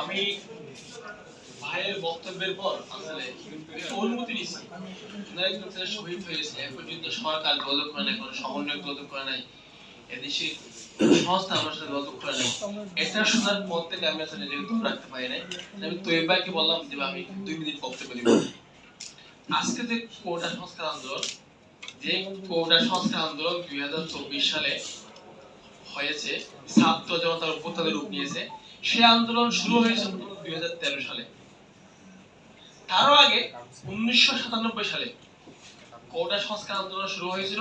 আমি ভাইয়ের বক্তব্যের পর আসলে অনুমতি নিচ্ছি। শহীদ হয়েছে পর্যন্ত সরকার করে নাই, কোনো সমন্বয় করে নাই সংস্থা আমার সাথে আমি বললাম যে আমি দুই মিনিট বক্তব্য আজকে যে কোটা সংস্কার আন্দোলন যে কোটা সংস্কার আন্দোলন দুই হাজার চব্বিশ সালে হয়েছে, ছাত্র জনতার অভ্যুত্থানের রূপ নিয়েছে। সেই আন্দোলন শুরু হয়েছে দুই হাজার তেরো সালে। তারও আগে উনিশশো সাতানব্বই সালে কোটা সংস্কার আন্দোলন শুরু হয়েছিল।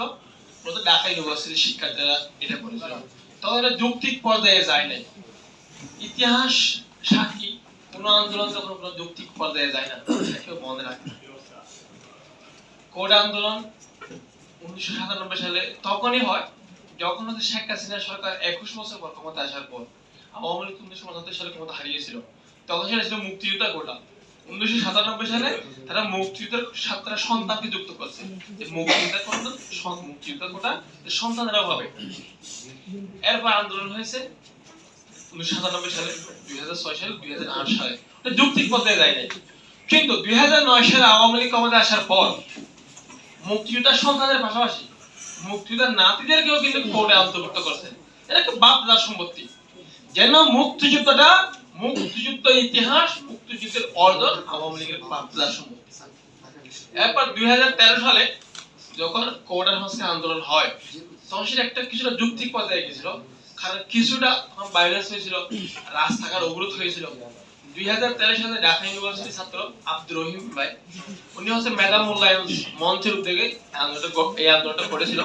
মূলত ঢাকা ইউনিভার্সিটির শিক্ষার্থীরা এটা করেছিল। তখন এটা যৌক্তিক পর্যায়ে যায় নাই। ইতিহাস সাক্ষী, কোন আন্দোলন যখন কোনো যৌক্তিক পর্যায়ে যায় না। সেটা কেউ মনে রাখে। কোড আন্দোলন উনিশশো সাতানব্বই সালে তখনই হয়, যখন হচ্ছে শেখ হাসিনা সরকার একুশ বছর পর ক্ষমতা আসার পর আওয়ামী লীগ উনিশশো পঁচাত্তর সালে ক্ষমতা হারিয়েছিল। তখন সেটা ছিল মুক্তিযোদ্ধা কোটা উনিশশো সাতানব্বই সালে তারা মুক্তিযুদ্ধের সাথে তারা সন্তানকে যুক্ত করছে। যে মুক্তিযোদ্ধা কোটা মুক্তিযোদ্ধা কোটা হবে এরপর আন্দোলন হয়েছে উনিশশো সাতানব্বই সালে, দুই হাজার ছয় সালে, দুই হাজার আট সালে। যৌক্তিক পর্যায়ে যায় নাই। কিন্তু দুই হাজার নয় সালে আওয়ামী লীগ ক্ষমতায় আসার পর মুক্তিযোদ্ধার সন্তানের পাশাপাশি মুক্তিযোদ্ধার নাতিদেরকেও কিন্তু কোর্টে অন্তর্ভুক্ত করছেন। এটা একটা বাপ দাদার সম্পত্তি। যেন মুক্তিযুদ্ধটা মুক্তিযুদ্ধ ইতিহাস, মুক্তিযুদ্ধের অর্জন আওয়ামী লীগের বাপ দাদার সম্পত্তি। এরপর দুই হাজার তেরো সালে যখন কোর্টের সংস্কার আন্দোলন হয়, তখন সেটা একটা কিছুটা যুক্তিক পর্যায়ে গেছিল কারণ কিছুটা ভাইরাস হয়েছিল, রাস্তাঘাট অবরোধ হয়েছিল। দুই হাজার তেরো সালে ঢাকা ইউনিভার্সিটি ছাত্র আব্দুর রহিম ভাই উনি হচ্ছে মূল্যায়ন মঞ্চের উদ্যোগে এই আন্দোলনটা করেছিল।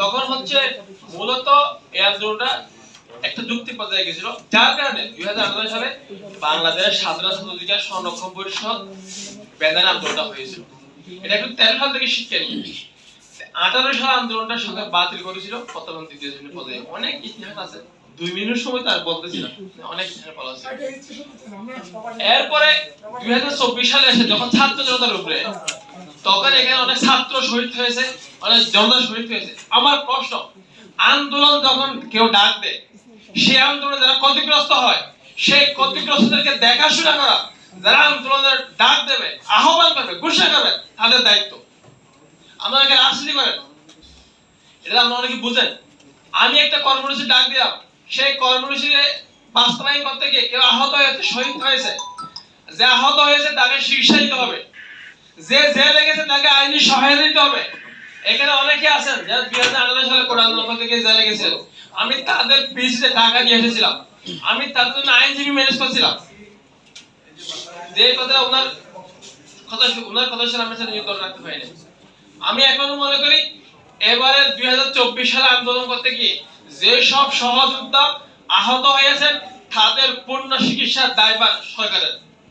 তখন হচ্ছে মূলত এই আন্দোলনটা একটা যুক্তি পর্যায়ে গেছিল। যার কারণে দুই হাজার আঠারো সালে বাংলাদেশ সাধারণ সংরক্ষণ পরিষদ বেদান আন্দোলনটা হয়েছিল। এটা একটু তেরো সাল থেকে শিক্ষা নিয়ে। আঠারো সাল আন্দোলনটা সরকার বাতিল করেছিল দ্বিতীয় পর্যায়ে। অনেক ইতিহাস আছে। দুই মিনিট সময় বলতেছিলাম অনেক বলা আছে এরপরে দুই হাজার চব্বিশ সালে এসে যখন ছাত্র জনতার উপরে তখন এখানে অনেক ছাত্র শহীদ হয়েছে অনেক জনতা শহীদ হয়েছে। আমার প্রশ্ন আন্দোলন যখন কেউ ডাক দেয় সে আন্দোলনে যারা ক্ষতিগ্রস্ত হয় সেই ক্ষতিগ্রস্তদেরকে দেখাশোনা করা যারা আন্দোলনের ডাক দেবে আহ্বান করবে ঘোষণা করবে তাদের দায়িত্ব। আমাদেরকে রাজনীতি করেন? এটা আপনারা অনেকে বুঝেন। আমি একটা কর্মসূচি ডাক দিলাম সেই কর্মসূচি বাস্তবায়ন করতে গিয়ে কেউ আহত হয়েছে, শহীদ হয়েছে। যে আহত হয়েছে তাকে চিকিৎসা দিতে হবে। যে জেলে গেছে তাকে আইনি সহায়তা দিতে হবে। এখানে অনেকে আছেন, যারা দুই হাজার আঠারো সালে কোরআন লক্ষ্য থেকে জেলে গেছিল আমি তাদের পিছিয়ে টাকা নিয়ে এসেছিলাম। আমি তাদের জন্য আইনজীবী ম্যানেজ করছিলাম। যে কথাটা ওনার কথা ওনার কথা শুনে আমি সেটা নিয়ন্ত্রণ রাখতে পারিনি। আমি এখনও মনে করি, এবারে দুই হাজার চব্বিশ সালে আন্দোলন করতে গিয়ে যে সব সহযোদ্ধা আহত হয়েছেন তাদের পূর্ণ চিকিৎসার দায়ভার সরকারের।